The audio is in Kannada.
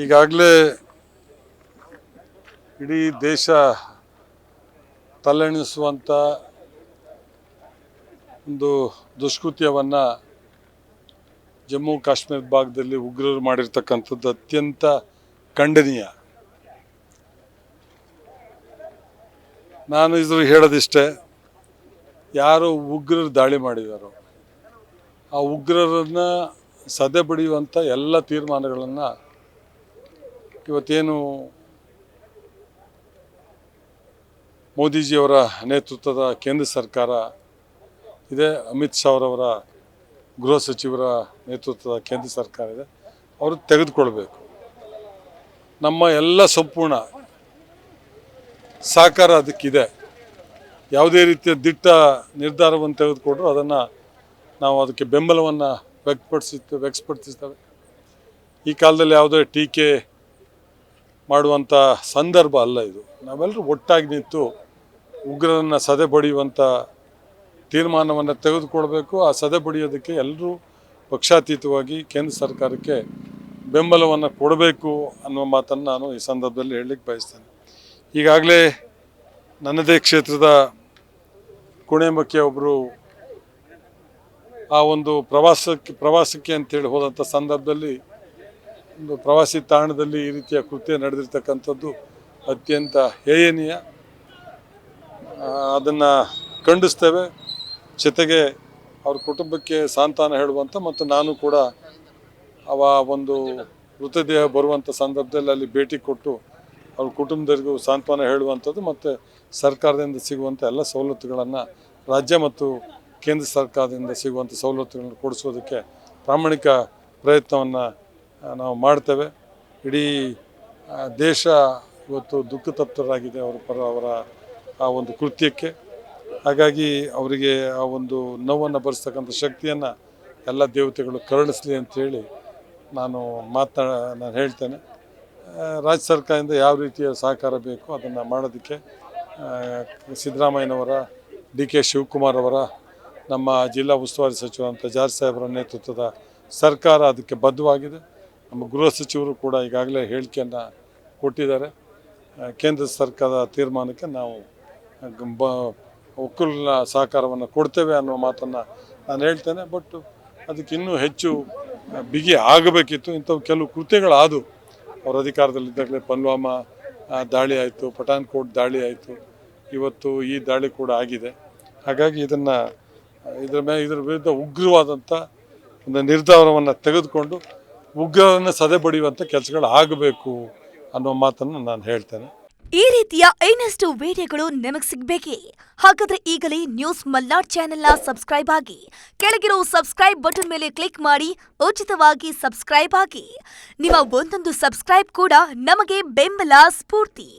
ಈಗಾಗಲೇ ಇಡೀ ದೇಶ ತಲ್ಲೆಣಿಸುವಂಥ ಒಂದು ದುಷ್ಕೃತ್ಯವನ್ನು ಜಮ್ಮು ಕಾಶ್ಮೀರ ಭಾಗದಲ್ಲಿ ಉಗ್ರರು ಮಾಡಿರ್ತಕ್ಕಂಥದ್ದು ಅತ್ಯಂತ ಖಂಡನೀಯ. ನಾನು ಇದ್ರ ಹೇಳೋದಿಷ್ಟೇ, ಯಾರು ಉಗ್ರರು ದಾಳಿ ಮಾಡಿದಾರೋ, ಆ ಉಗ್ರರನ್ನು ಸದೆ ಬಡಿಯುವಂಥ ಎಲ್ಲ ತೀರ್ಮಾನಗಳನ್ನು ಇವತ್ತೇನು ಮೋದಿಜಿಯವರ ನೇತೃತ್ವದ ಕೇಂದ್ರ ಸರ್ಕಾರ ಇದೆ, ಅಮಿತ್ ಶಾ ಅವರವರ ಗೃಹ ಸಚಿವರ ನೇತೃತ್ವದ ಕೇಂದ್ರ ಸರ್ಕಾರ ಇದೆ, ಅವರು ತೆಗೆದುಕೊಳ್ಬೇಕು. ನಮ್ಮ ಎಲ್ಲ ಸಂಪೂರ್ಣ ಸಹಕಾರ ಅದಕ್ಕಿದೆ. ಯಾವುದೇ ರೀತಿಯ ದಿಟ್ಟ ನಿರ್ಧಾರವನ್ನು ತೆಗೆದುಕೊಂಡ್ರು ಅದನ್ನು ನಾವು ಅದಕ್ಕೆ ಬೆಂಬಲವನ್ನು ವ್ಯಕ್ತಪಡಿಸಿ ವ್ಯಕ್ತಪಡಿಸ್ತೇವೆ ಈ ಕಾಲದಲ್ಲಿ ಯಾವುದೇ ಟೀಕೆ ಮಾಡುವಂಥ ಸಂದರ್ಭ ಅಲ್ಲ ಇದು. ನಾವೆಲ್ಲರೂ ಒಟ್ಟಾಗಿ ನಿಂತು ಉಗ್ರರನ್ನು ಸದೆ ಬಡಿಯುವಂಥ ತೀರ್ಮಾನವನ್ನು ತೆಗೆದುಕೊಳ್ಬೇಕು. ಆ ಸದೆ ಬಡಿಯೋದಕ್ಕೆ ಎಲ್ಲರೂ ಪಕ್ಷಾತೀತವಾಗಿ ಕೇಂದ್ರ ಸರ್ಕಾರಕ್ಕೆ ಬೆಂಬಲವನ್ನು ಕೊಡಬೇಕು ಅನ್ನುವ ಮಾತನ್ನು ನಾನು ಈ ಸಂದರ್ಭದಲ್ಲಿ ಹೇಳಲಿಕ್ಕೆ ಬಯಸ್ತೇನೆ. ಈಗಾಗಲೇ ನನ್ನದೇ ಕ್ಷೇತ್ರದ ಕುಣೆಮಕ್ಕೆ ಒಬ್ಬರು ಆ ಒಂದು ಪ್ರವಾಸಕ್ಕೆ ಪ್ರವಾಸಕ್ಕೆ ಅಂತೇಳಿ ಹೋದಂಥ ಸಂದರ್ಭದಲ್ಲಿ ಒಂದು ಪ್ರವಾಸಿ ತಾಣದಲ್ಲಿ ಈ ರೀತಿಯ ಕೃತ್ಯ ನಡೆದಿರ್ತಕ್ಕಂಥದ್ದು ಅತ್ಯಂತ ಹೇಯನೀಯ. ಅದನ್ನು ಖಂಡಿಸ್ತೇವೆ. ಜೊತೆಗೆ ಅವ್ರ ಕುಟುಂಬಕ್ಕೆ ಸಾಂತ್ವನ ಹೇಳುವಂಥ ಮತ್ತು ನಾನು ಕೂಡ ಅವ ಒಂದು ಮೃತದೇಹ ಬರುವಂಥ ಸಂದರ್ಭದಲ್ಲಿ ಅಲ್ಲಿ ಭೇಟಿ ಕೊಟ್ಟು ಅವ್ರ ಕುಟುಂಬದವರಿಗೂ ಸಾಂತ್ವನ ಹೇಳುವಂಥದ್ದು ಮತ್ತು ಸರ್ಕಾರದಿಂದ ಸಿಗುವಂಥ ಎಲ್ಲ ಸವಲತ್ತುಗಳನ್ನು ರಾಜ್ಯ ಮತ್ತು ಕೇಂದ್ರ ಸರ್ಕಾರದಿಂದ ಸಿಗುವಂಥ ಸವಲತ್ತುಗಳನ್ನು ಕೊಡಿಸೋದಕ್ಕೆ ಪ್ರಾಮಾಣಿಕ ಪ್ರಯತ್ನವನ್ನು ನಾವು ಮಾಡ್ತೇವೆ. ಇಡೀ ದೇಶ ಇವತ್ತು ದುಃಖ ತಪ್ತರಾಗಿದೆ ಅವರ ಪರ, ಅವರ ಆ ಒಂದು ಕೃತ್ಯಕ್ಕೆ. ಹಾಗಾಗಿ ಅವರಿಗೆ ಆ ಒಂದು ನೋವನ್ನು ಭರಿಸ್ತಕ್ಕಂಥ ಶಕ್ತಿಯನ್ನು ಎಲ್ಲ ದೇವತೆಗಳು ಕರುಣಿಸಲಿ ಅಂತೇಳಿ ನಾನು ಮಾತಾ, ನಾನು ಹೇಳ್ತೇನೆ. ರಾಜ್ಯ ಸರ್ಕಾರದಿಂದ ಯಾವ ರೀತಿಯ ಸಹಕಾರ ಬೇಕು ಅದನ್ನು ಮಾಡೋದಕ್ಕೆ ಸಿದ್ದರಾಮಯ್ಯನವರ ಡಿ ಕೆ ಶಿವಕುಮಾರ್ ಅವರ, ನಮ್ಮ ಜಿಲ್ಲಾ ಉಸ್ತುವಾರಿ ಸಚಿವರಂತ ಜಾರ್ಜ್ ಸಾಹೇಬರ ನೇತೃತ್ವದ ಸರ್ಕಾರ ಅದಕ್ಕೆ ಬದ್ಧವಾಗಿದೆ. ನಮ್ಮ ಗೃಹ ಸಚಿವರು ಕೂಡ ಈಗಾಗಲೇ ಹೇಳಿಕೆಯನ್ನು ಕೊಟ್ಟಿದ್ದಾರೆ. ಕೇಂದ್ರ ಸರ್ಕಾರದ ತೀರ್ಮಾನಕ್ಕೆ ನಾವು ಬ ಒಕ್ಕಲಿನ ಸಹಕಾರವನ್ನು ಕೊಡ್ತೇವೆ ಅನ್ನೋ ಮಾತನ್ನು ನಾನು ಹೇಳ್ತೇನೆ. ಬಟ್ ಅದಕ್ಕೆ ಇನ್ನೂ ಹೆಚ್ಚು ಬಿಗಿ ಆಗಬೇಕಿತ್ತು. ಇಂಥವು ಕೆಲವು ಕೃತ್ಯಗಳಾದವು. ಅವರ ಅಧಿಕಾರದಲ್ಲಿದ್ದಾಗಲೇ ಪಲ್ವಾಮಾ ದಾಳಿ ಆಯಿತು ಪಠಾನ್ಕೋಟ್ ದಾಳಿ ಆಯಿತು. ಇವತ್ತು ಈ ದಾಳಿ ಕೂಡ ಆಗಿದೆ. ಹಾಗಾಗಿ ಇದನ್ನು ಇದರ ಮೇಲೆ ಇದರ ವಿರುದ್ಧ ಉಗ್ರವಾದಂಥ ಒಂದು ನಿರ್ಧಾರವನ್ನು ತೆಗೆದುಕೊಂಡು ಉಗ್ರರನ್ನು ಸದೆ ಬಡಿಯುವಂಥ ಕೆಲಸಗಳು ಆಗಬೇಕು ಅನ್ನೋ ಮಾತನ್ನು ನಾನು ಹೇಳ್ತೇನೆ. ಈ ರೀತಿಯ ಇನ್ನಷ್ಟು ವಿಡಿಯೋಗಳು ನಿಮಗೆ ಸಿಗಬೇಕೇ? ಹಾಗಾದ್ರೆ ಈಗಲೇ ನ್ಯೂಸ್ ಮಲ್ನಾಡ್ ಚಾನೆಲ್ನ ಸಬ್ಸ್ಕ್ರೈಬ್ ಆಗಿ, ಕೆಳಗಿರೋ ಸಬ್ಸ್ಕ್ರೈಬ್ ಬಟನ್ ಮೇಲೆ ಕ್ಲಿಕ್ ಮಾಡಿ, ಉಚಿತವಾಗಿ ಸಬ್ಸ್ಕ್ರೈಬ್ ಆಗಿ. ನಿಮ್ಮ ಒಂದೊಂದು ಸಬ್ಸ್ಕ್ರೈಬ್ ಕೂಡ ನಮಗೆ ಬೆಂಬಲ, ಸ್ಫೂರ್ತಿ.